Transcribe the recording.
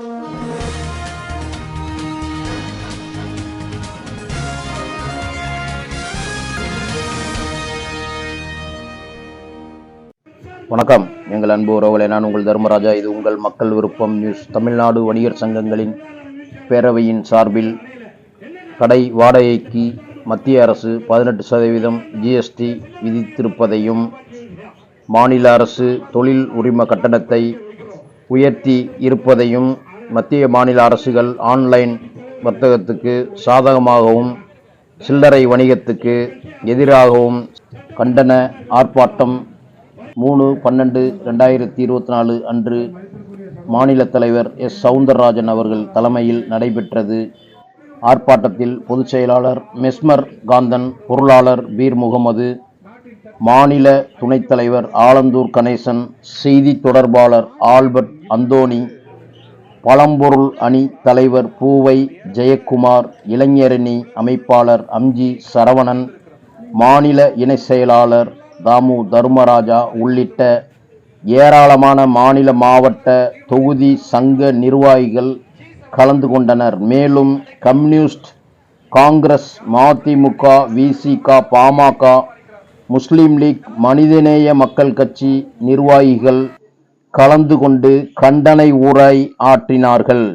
வணக்கம். எங்கள் அன்பு உறவுகளை நான் உங்கள் தர்மராஜா. இது உங்கள் மக்கள் விருப்பம் நியூஸ். தமிழ்நாடு வணிகர் சங்கங்களின் பேரவையின் சார்பில் கடை வாடகைக்கு மத்திய அரசு பதினெட்டு சதவீதம் ஜிஎஸ்டி விதித்திருப்பதையும் மாநில அரசு தொழில் உரிம கட்டணத்தை உயர்த்தி இருப்பதையும் மத்திய மாநில அரசுகள் ஆன்லைன் வர்த்தகத்துக்கு சாதகமாகவும் சில்லறை வணிகத்துக்கு எதிராகவும் கண்டன ஆர்ப்பாட்டம் மூணு பன்னெண்டு ரெண்டாயிரத்தி இருபத்தி நாலு அன்று மாநில தலைவர் எஸ். சவுந்தரராஜன் அவர்கள் தலைமையில் நடைபெற்றது. ஆர்ப்பாட்டத்தில் பொதுச் செயலாளர் மெஸ்மர் காந்தன் பொருளாளர் பீர் முகமது மாநில துணைத் தலைவர் ஆலந்தூர் கணேசன் செய்தி தொடர்பாளர் ஆல்பர்ட் அந்தோனி பழம்பொருள் அணி தலைவர் பூவை ஜெயக்குமார் இளைஞரணி அமைப்பாளர் அம்ஜி சரவணன் மாநில இணை செயலாளர் தாமு தர்மராஜா உள்ளிட்ட ஏராளமான மாநில மாவட்ட தொகுதி சங்க நிர்வாகிகள் கலந்து கொண்டனர். மேலும் Communist Congress MDMK VCK PMK Muslim League Manithaneya Makkal Katchi நிர்வாகிகள் கலந்து கொண்டு கண்டனை உரை ஆற்றினார்கள்.